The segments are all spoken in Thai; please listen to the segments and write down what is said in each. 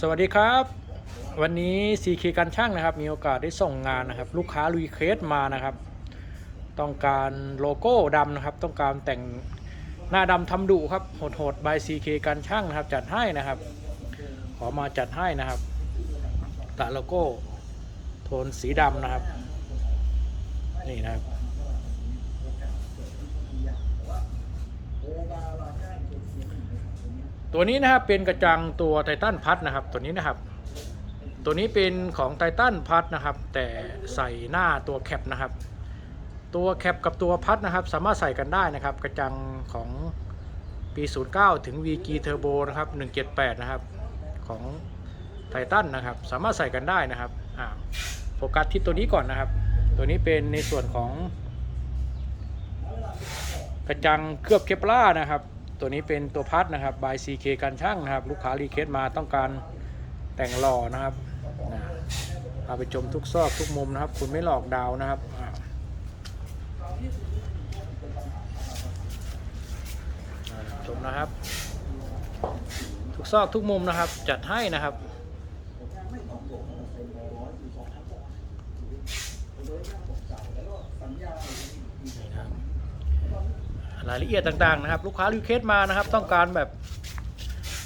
สวัสดีครับ วันนี้ CK การช่างนะครับ มีโอกาสได้ส่งงานนะครับ ลูกค้ารีเควสมานะครับ ต้องการโลโก้ดำนะครับ ต้องการแต่งหน้าดำทำดุครับโหดๆ by CK การช่างนะครับ จัดให้นะครับ ขอมาจัดให้นะครับตัดโลโก้โทนสีดำนะครับ นี่นะครับ ตัวนี้นะครับเป็นกระจังตัวไททันพัดนะครับ ตัวนี้นะครับ ตัวนี้เป็นของไททันพัดนะครับ แต่ใส่หน้าตัวแคปนะครับ ตัวแคปกับตัวพัดนะครับ สามารถใส่กันได้นะครับ กระจังของปี 09 ถึง VG Turbo นะครับ 178 นะครับ ของไททันนะครับ สามารถใส่กันได้นะครับโฟกัสที่ตัวนี้ก่อนนะครับ ตัวนี้เป็นในส่วนของ กระจังเคลือบเคปล่านะครับ ตัวนี้เป็นตัวพัดนะครับ by CK การช่างนะครับ ลูกค้ารีเควสมาต้องการแต่งหล่อนะครับนะเอาไปชมทุกซอกทุกมุมนะครับ คุณไม่หลอกดาวนะครับชมนะครับ ทุกซอกทุกมุมนะครับ จัดให้นะครับ นี่นะครับ รายละเอียดต่างๆนะครับ ลูกค้ารีเควสมานะครับ ต้องการแบบ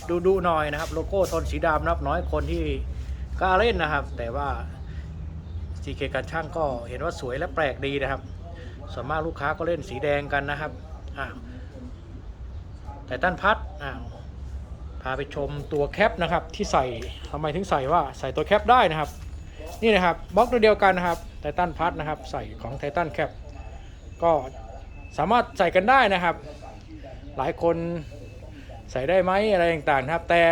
ดูดูๆหน่อยนะครับ โลโก้โทนสีดำนะครับน้อยคนที่กล้าเล่นนะครับ แต่ว่า CK การช่างก็เห็นว่าสวยและแปลกดีนะครับส่วนมากลูกค้าก็เล่นสีแดงกันนะครับอ้าวแต่ต้านพัดอ้าวพาไปชมตัวแคปนะครับ ที่ใส่ทำไมถึงใส่ว่าใส่ตัวแคปได้นะครับ นี่นะครับบล็อกตัวเดียวกันนะครับไททันพัดนะครับ ใส่ของไททันแคปก็ สามารถใส่กันได้นะครับ หลายคนใส่ได้ไหมอะไรต่างๆนะครับ แต่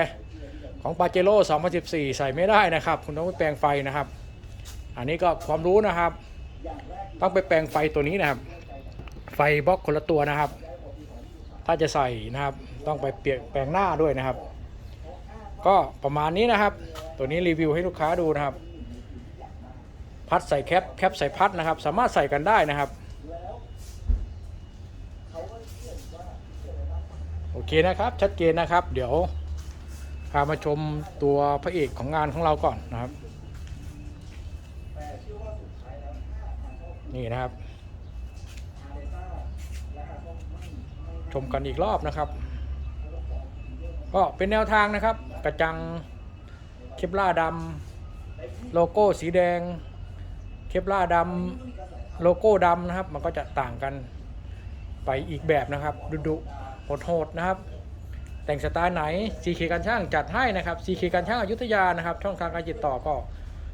ของปาเจโร่2014 ใส่ไม่ได้นะครับ คุณต้องไปแปลงไฟนะครับ อันนี้ก็ความรู้นะครับ ต้องไปแปลงไฟตัวนี้นะครับ ไฟบล็อกคนละตัวนะครับ ถ้าจะใส่นะครับ ต้องไปเปลี่ยนแปลงหน้าด้วยนะครับ ก็ประมาณนี้นะครับ ตัวนี้รีวิวให้ลูกค้าดูนะครับ พัดใส่แคปแคปใส่พัดนะครับ สามารถใส่กันได้นะครับ เคนะครับ ชัดเจนนะครับ เดี๋ยวพามาชมตัวพระเอกของงานของเราก่อนนะครับ นี่นะครับ ชมกันอีกรอบนะครับ ก็เป็นแนวทางนะครับ กระจังเคปล่าดำโลโก้สีแดง เคปล่าดำโลโก้ดำนะครับ มันก็จะต่างกันไปอีกแบบนะครับ ดุดุ โหดๆนะครับแต่งสไตล์ไหน CK การช่างจัดให้นะครับ CK การช่างอยุธยานะครับ ช่องทางการติดต่อก็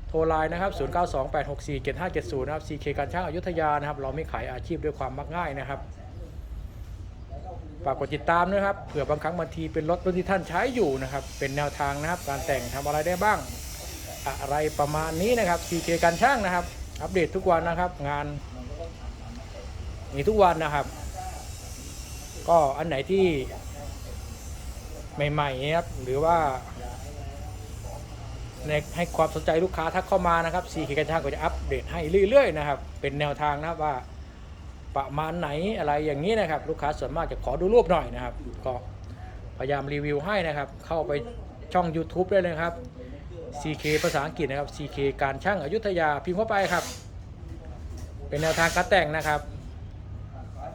โทรไลน์นะครับ 0928647570 นะครับ CK การช่างอยุธยานะครับ เราไม่ขายอาชีพด้วยความมักง่ายนะครับ ฝากกดติดตามนะครับ เผื่อบางครั้งบางทีเป็นรถรุ่นที่ท่านใช้อยู่นะครับ เป็นแนวทางนะครับ การแต่งทำอะไรได้บ้าง อะไรประมาณนี้นะครับ CK การช่างนะครับ อัปเดตทุกวันนะครับ งานมีทุกวันนะครับ ก็อันไหนที่ใหม่ๆนะครับหรือว่าให้ความสนใจลูกค้าทักเข้ามานะครับ CK การช่างก็จะอัปเดตให้เรื่อยๆนะครับ เป็นแนวทางนะว่าประมาณไหนอะไรอย่างนี้นะครับ ลูกค้าส่วนมากจะขอดูรูปหน่อยนะครับ ก็พยายามรีวิวให้นะครับ เข้าไปช่อง YouTube ได้เลยครับ CK ภาษาอังกฤษนะครับ CK การช่างอายุทยาพิมพ์เข้าไปครับ เป็นแนวทางการแต่งนะครับ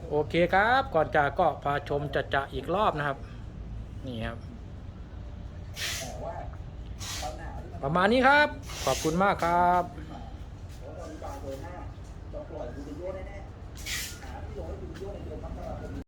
โอเคครับ ก่อนจากก็พาชมจัดจะอีกรอบนะครับ นี่ครับ ประมาณนี้ครับ ขอบคุณมากครับ